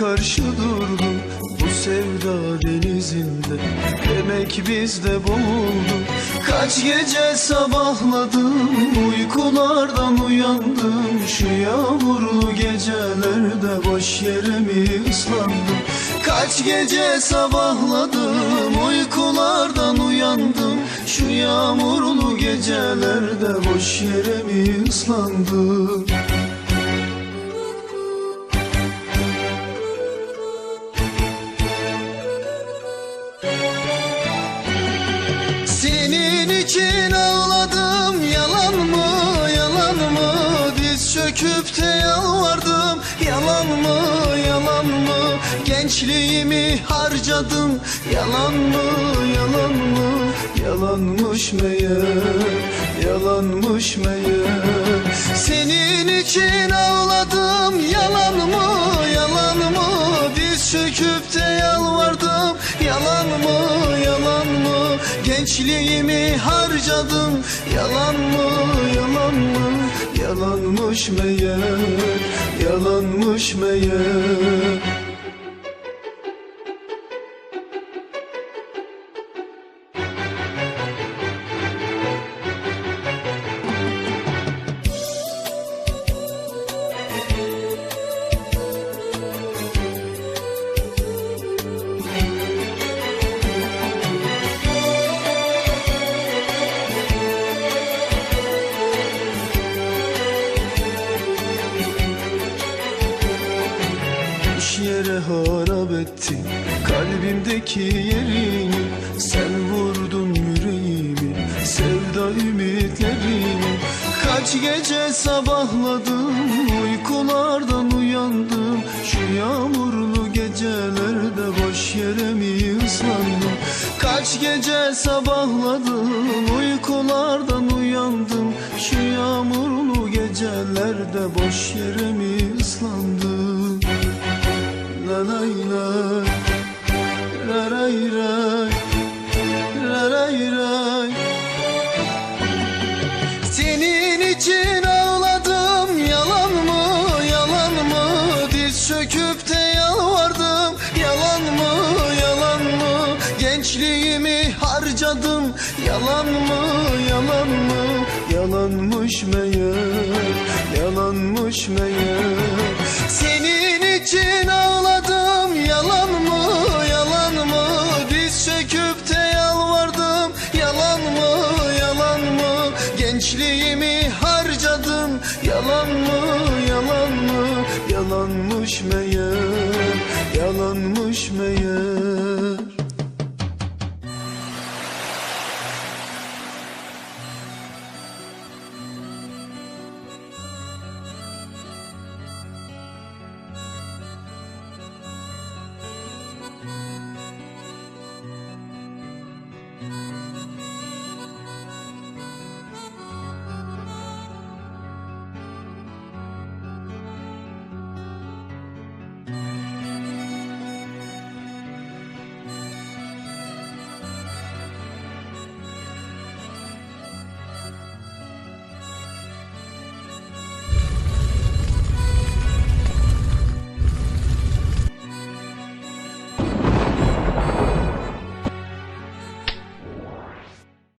karşı durdum Bu sevda denizinde. Demek bizde boğuldum Kaç gece sabahladım Uykulardan uyandım. Şu yağmurlu gecelerde Boş yere mi ıslandım. Kaç gece sabahladım Uykulardan uyandım. Şu yağmurlu gecelerde Boş yere mi ıslandım Diz çöküp de yalvardım. Yalan mı yalan mı? Gençliğimi harcadım. Yalan mı yalan mı? Yalanmış meğer yalanmış meğer. Senin için ağladım Gençliğimi harcadım. Yalan mı yalan mı? Yalanmış meğer yalanmış meğer harap ettin kalbimdeki yerini. Sen vurdun yüreğimi sevda ümitlerimi Kaç gece sabahladım uykulardan uyandım. Şu yağmurlu gecelerde boş yere mi ıslandım? Kaç gece sabahladım uykulardan uyandım. Şu yağmurlu gecelerde boş yere mi ıslandım Senin için ağladım yalan mı yalan mı? Diz çöküp yalvardım yalan mı yalan mı? Gençliğimi harcadım yalan mı yalan mı? Yalanmış meğer yalanmış meğer Gençliğimi harcadım. Yalan mı yalan mı? Yalanmış meğer yalanmış meğer